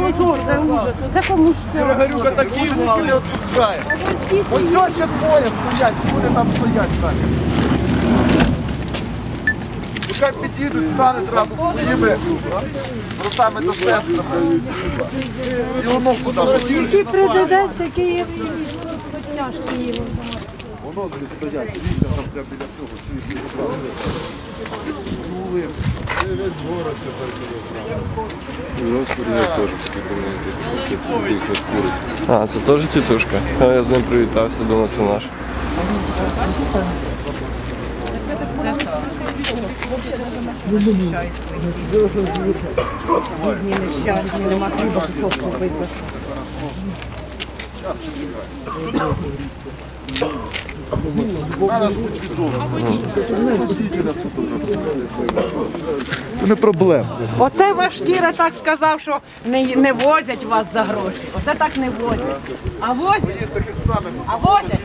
Позор, це ужас. Це кому ж це? Горюка такі тільки не відпускає. Ось цього ще двоє стоять, вони там стоять далі. Нехай підійдуть, стануть разом своїми руками до сестрами. І воно куди. Який президент, такий є тяжкий його. Воно блін, стоять, дивіться, там прямо біля цього, чуєш, Ну, Це весь город тепер Теж такі А, це теж тітушка. А я з ним привітався, думав, це наш. Бідні нещасні, нема хліба кусок купити. Надо ж бути відомим. Ходіть нас фотографувати. Це не проблема. Оце ваш Кіра так сказав, що не, не возять вас за гроші. Оце так не возять. А возять? А возять?